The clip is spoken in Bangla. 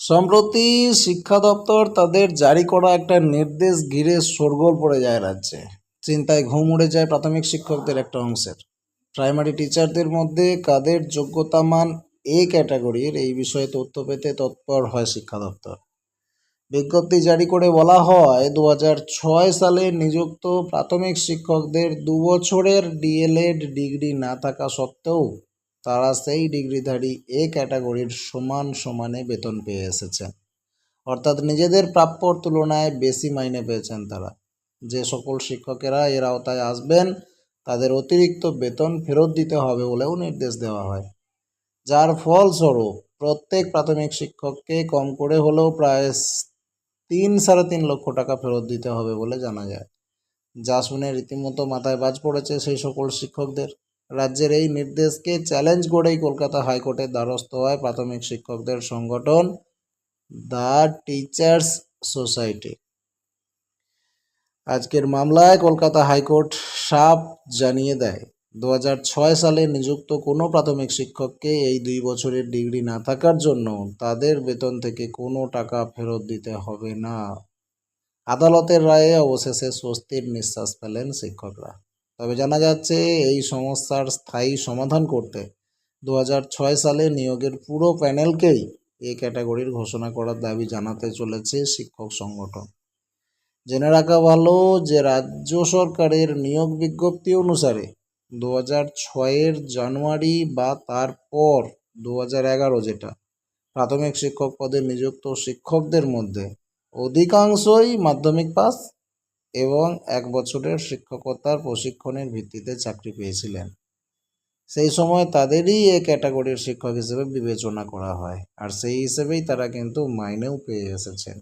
সম্প্রতি শিক্ষা দপ্তর তাদের জারি করা একটা নির্দেশ ঘিরে শোরগোল পড়ে যায় রাজ্যে। চিন্তায় ঘুম উড়ে যায় প্রাথমিক শিক্ষকদের একটা অংশের। প্রাইমারি টিচারদের মধ্যে কাদের যোগ্যতা মান এ ক্যাটাগরির এই বিষয়ে তথ্য পেতে তৎপর হয় শিক্ষা দপ্তর। বিজ্ঞপ্তি জারি করে বলা হয় দু ছয় সালে নিযুক্ত প্রাথমিক শিক্ষকদের দু বছরের ডিএলএড ডিগ্রি না থাকা সত্ত্বেও তারা সেই ডিগ্রিধারী এ ক্যাটাগরির সমান সমানে বেতন পেয়ে এসেছেন। অর্থাৎ নিজেদের প্রাপ্যর তুলনায় বেশি মাইনে পেয়েছেন তারা। যে সকল শিক্ষকেরা এর আওতায় আসবেন, তাদের অতিরিক্ত বেতন ফেরত দিতে হবে বলেও নির্দেশ দেওয়া হয়। যার ফলস্বরূপ প্রত্যেক প্রাথমিক শিক্ষককে কম করে হলেও প্রায় তিন সাড়ে তিন লক্ষ টাকা ফেরত দিতে হবে বলে জানা যায়। যা শুনে রীতিমতো মাথায় বাজ পড়েছে সেই সকল শিক্ষকদের। রাজ্যের এই নির্দেশকে চ্যালেঞ্জ করেই কলকাতা হাইকোর্টের দ্বারস্থ হয় প্রাথমিক শিক্ষকদের সংগঠন দ্য টিচার্স সোসাইটি। আজকের মামলায় কলকাতা হাইকোর্ট সাপ জানিয়ে দেয় দু সালে নিযুক্ত কোনো প্রাথমিক শিক্ষককে এই দুই বছরের ডিগ্রি না থাকার জন্য তাদের বেতন থেকে কোনো টাকা ফেরত দিতে হবে না। আদালতের রায়ে অবশেষে স্বস্তির নিঃশ্বাস ফেলেন শিক্ষকরা। তবে জানা যাচ্ছে এই সমস্যার স্থায়ী সমাধান করতে দু সালে নিয়োগের পুরো প্যানেলকেই এ ক্যাটাগরির ঘোষণা করার দাবি জানাতে চলেছে শিক্ষক সংগঠন। জেনে রাখা ভালো যে রাজ্য সরকারের নিয়োগ বিজ্ঞপ্তি অনুসারে দু হাজার ছয়ের জানুয়ারি বা তারপর দু হাজার এগারো যেটা প্রাথমিক শিক্ষক পদে নিযুক্ত শিক্ষকদের মধ্যে অধিকাংশই মাধ্যমিক পাস এবং এক বছরের শিক্ষকতার প্রশিক্ষণের ভিত্তিতে চাকরি পেয়েছিলেন। সেই সময় তাদেরই এ ক্যাটাগরির শিক্ষক হিসেবে বিবেচনা করা হয়, আর সেই হিসেবেই তারা কিন্তু মাইনেও পেয়ে এসেছেন।